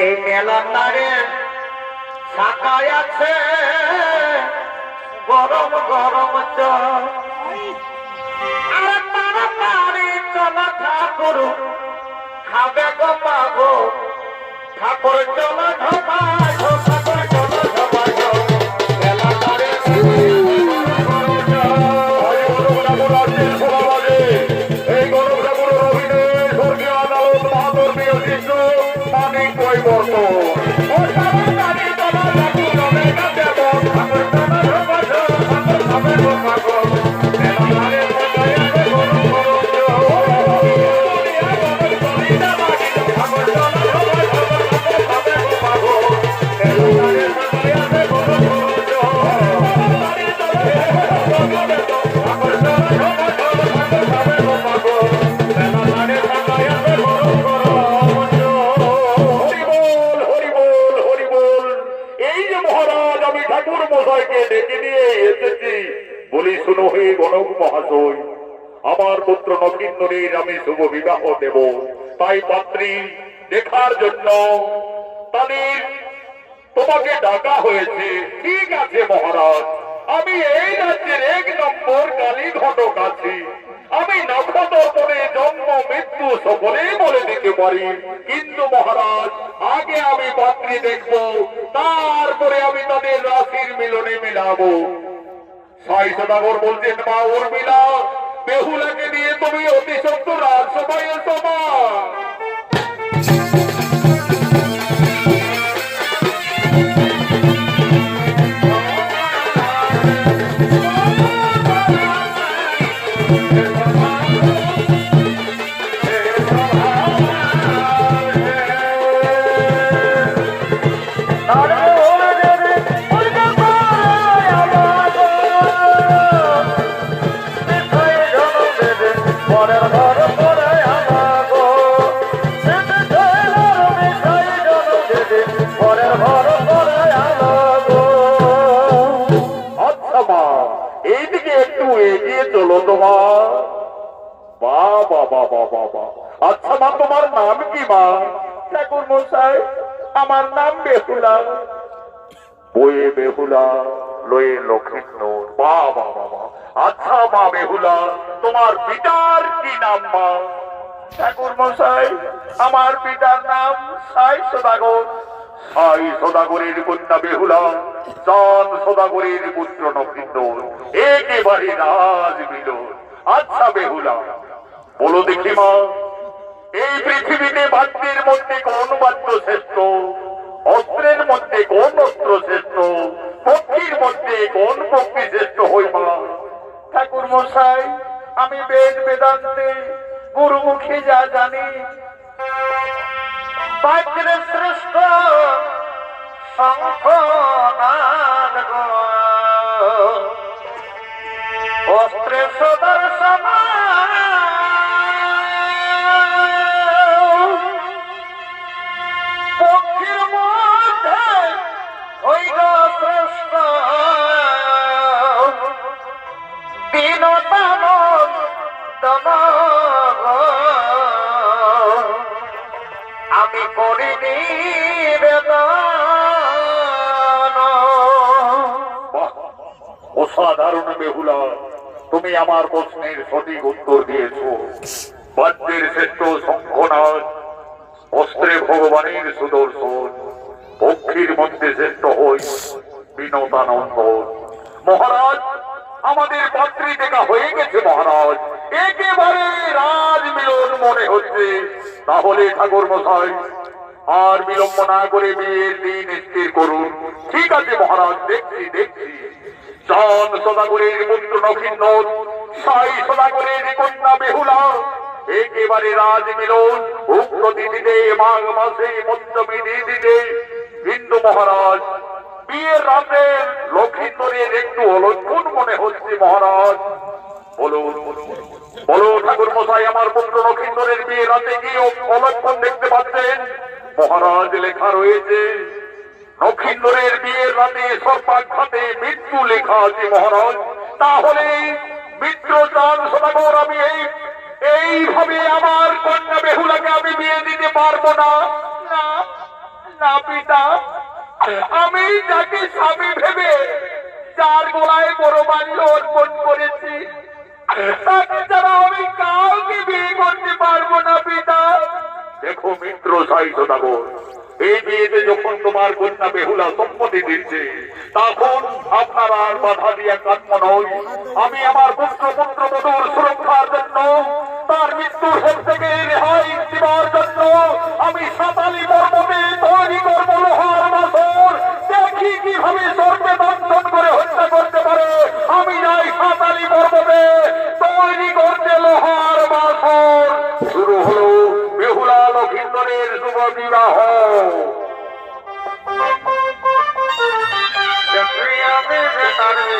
এই মেলার নারে শাখায় আছে। গরম গরম আর তাড়াতাড়ি চল ঠাকুর। খাবে গো পাবো ঠাকুর চল ঢোকায় গো ঠাকুর চল এই গরম ঠাকুর অভিনয়, স্বর্গীয় আদালত মহাধর্মীয় শিষ্য নকিন্দরীর আমি শুভ বিবাহ দেব। তাই পাত্রী দেখার জন্য তাদের তোমাকে ডাকা হয়েছে। ঠিক আছে মহারাজ, আমি এই রাজ্যের এক নম্বর কালী ঘটক আছি। আমি নক্ষত্রে জন্ম, মৃত্যু সকলেই বলে দিতে পারি। কিন্তু মহারাজ, আগে আমি পাত্রী দেখব, তারপরে আমি তাদের রাশির মিলনে মিলাবো। সাই সদাগর বলছেন, মা উর্মিলা বেহুলাকে নিয়ে তুমি অতি সত্য রাজসভায় এসো মা। আচ্ছা আচ্ছা তোমার আমার আচ্ছা পিতার কি নাম, মা? ঠাকুর মশাই, আমার পিতার নাম সাই সদাগর। সাই সদাগরের কন্যা বেহুলা, চাঁদ সদাগরের পুত্র নক্ষিন্দর একেবারে রাজ মিলন। আচ্ছা বেহুলা, বলো দেখি মা এই পৃথিবীতে বাদ্যের মধ্যে কোন বাদ্য শ্রেষ্ঠ? অস্ত্রের মধ্যে কোন অস্ত্র শ্রেষ্ঠ? পক্ষীর মধ্যে কোন পক্ষী শ্রেষ্ঠ হই মা ঠাকুর মশাই, আমি বেদ বেদান্তে গুরুমুখী যা জানি বাজ্যের শ্রেষ্ঠ শঙ্খ নাদ গো তুমি আমার প্রশ্নের সঠিক উত্তর দিয়েছ। বাদ্যের শ্রেষ্ঠ শঙ্খনাথ অস্ত্রে ভগবানের সুদর্শন, পক্ষীর মধ্যে শ্রেষ্ঠ হই বিনোদানন্দ। মহারাজ, আমাদের পাত্রী দেখা হয়ে গেছে মহারাজ। একেবারে রাজ মিলন মনে হচ্ছে। তাহলে ঠাকুর মশাই, আর বিলম্ব না করে বিয়ের দিন স্থির করুন। ঠিক আছে মহারাজ, দেখছি দেখছি। চাঁদ সদাগরের পুত্র নক্ষিন্দর সাই সদাগরের কন্যা বেহুলা। একেবারে রাজ মিলন উক্ত তিথিতে মাঘ মাসে পঞ্চমী তিথিতে হিন্দু মহারাজ, বিয়ের রাতে লক্ষিন্দরের একটু অলক্ষণ মনে হচ্ছে মহারাজ। বলুন বলো ঠাকুর মশাই, আমার পুত্র লক্ষিন্দরের বিয়ে রাতে কি অলক্ষণ দেখতে পাচ্ছেন? মহারাজ লেখা রয়েছে লক্ষিন্দরের বিয়ের রাতে সর্বাঘাতে মৃত্যু লেখা আছে মহারাজ। তাহলে মিত্র চান সদাগর, আমি এই, এইভাবে আমার কন্যা বেহুলাকে আমি বিয়ে দিতে পারব না। না না পিতা, আমি যাকে স্বামী ভেবে যার গোলায় বড় বাণী অর্পণ করেছি, তাকে ছাড়া আমি কাউকে বিয়ে করতে পারব না পিতা। দেখো মিত্র সাই সদাগর এই বিয়েতে যখন তোমার কন্যা বেহুলা সম্মতি দিচ্ছে, তখন আপনারা আর বাধা দিয়ে কাত্ম নয়। আমি আমার পুত্র পুত্র বধুর সুরক্ষার জন্য, তার মৃত্যুর হাত থেকে রেহাই দেওয়ার জন্য আমি সাতালি পর্বতে তৈরি করব লোহার বাসর। দেখি কীভাবে স্বর্গে দর্শন করে হত্যা করতে পারে। আমি যাই সাতালি পর্বতে তৈরি করতে লোহার লক্ষিন্দরের শুভ বিবাহ অমন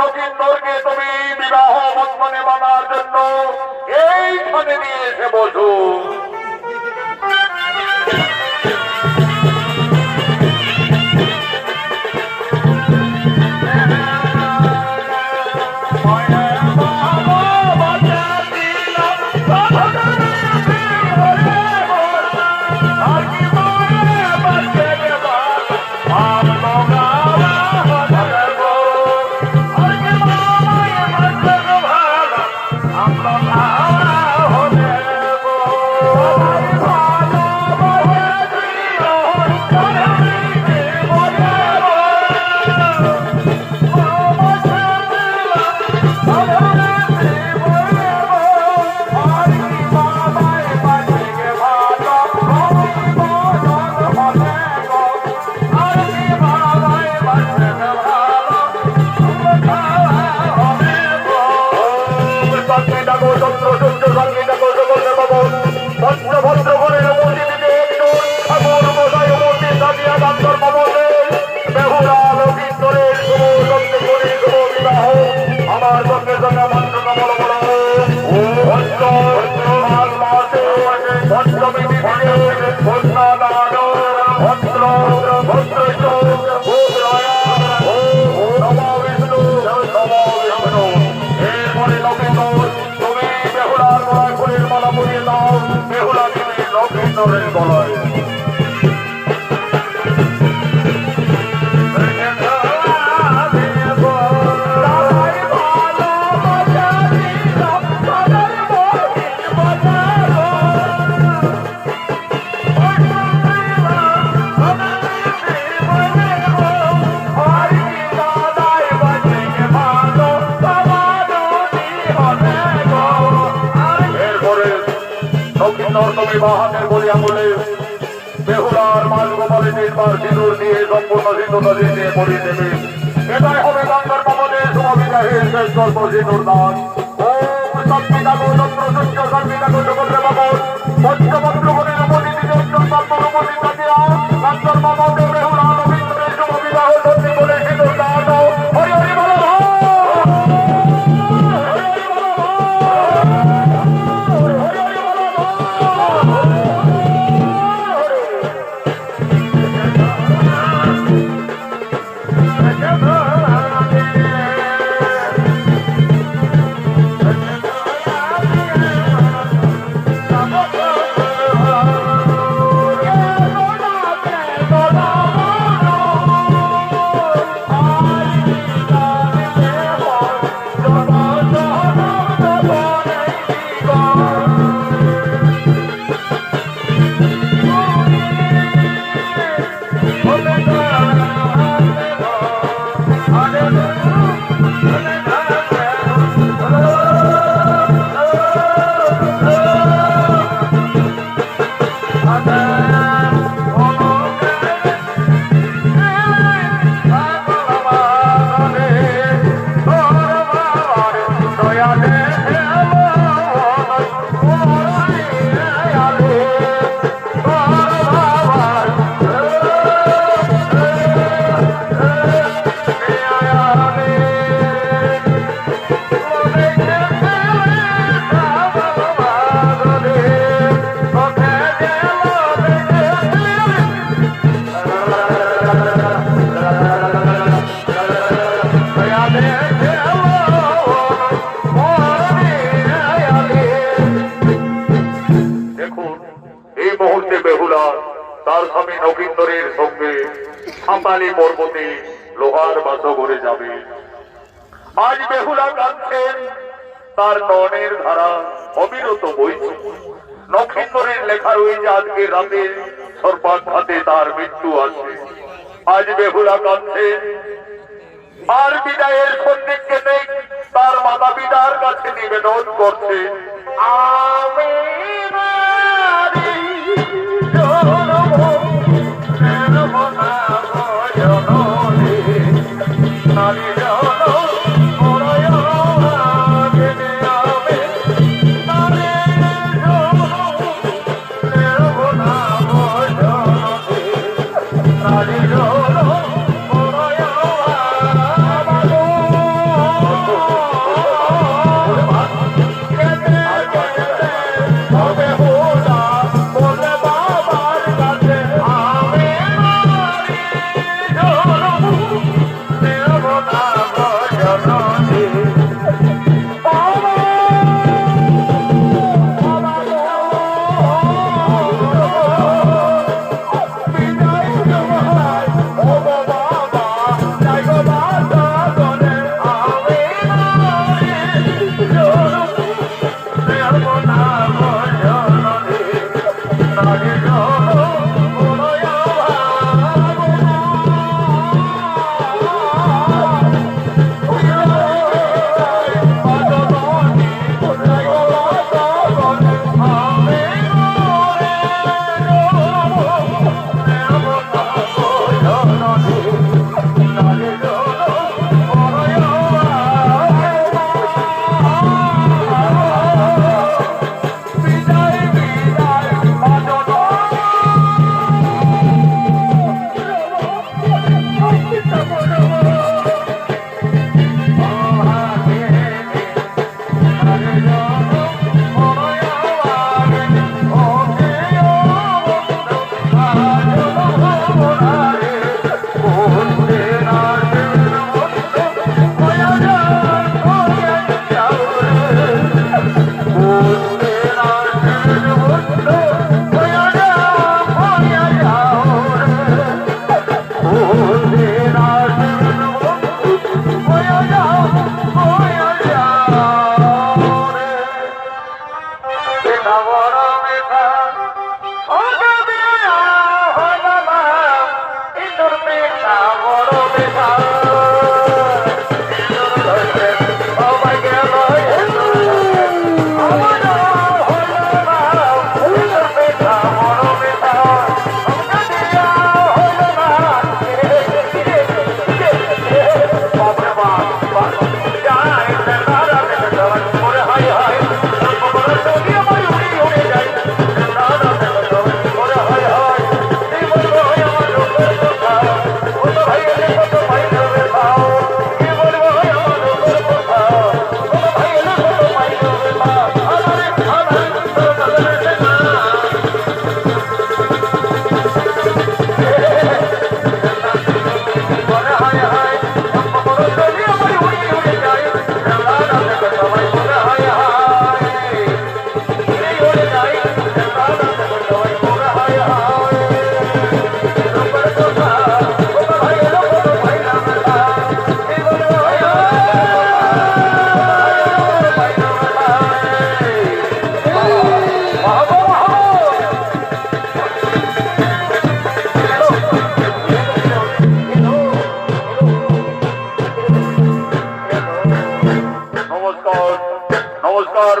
নকিন্দরকে তুমি বিবাহ বন্ধনে বানার জন্য এইখানে নিয়ে এসে বসো। লক্ষিন্দরের গলায় তুমি বাহানের বলি আঙুলে। বেহুলার মাল গোপালে নির্বার সিঁদুর দিয়ে সম্পূর্ণ সিঁদুর দিয়ে পড়ি দেবে। এটাই হবে গঙ্গার বাবাদের শুভবিবাহের শেষ গল্প সিঁদুর দান। ওম সৎপিতা গৌতন্ত্র সূর্য সর্বিতা গৌতন্ত্র বাবন পঞ্চপত্র বলে রমণী নিজের সর্ব রমণী সাঁতালি পর্বতে লোহার বাস করে যাবে। আজ বেহুলা কাঁদছেন, তার ননের ধারা অবিরত বইছে নক্ষিন্দরের লেখা রয়েছে আজকে রাতে সর্বাঘাতে তার মৃত্যু আছে। আজ বেহুলা কাঁদছেন, আর বিদায়ের সন্ধিকে নেই তার মাতা পিতার কাছে নিবেদন করছে। আমি Oh!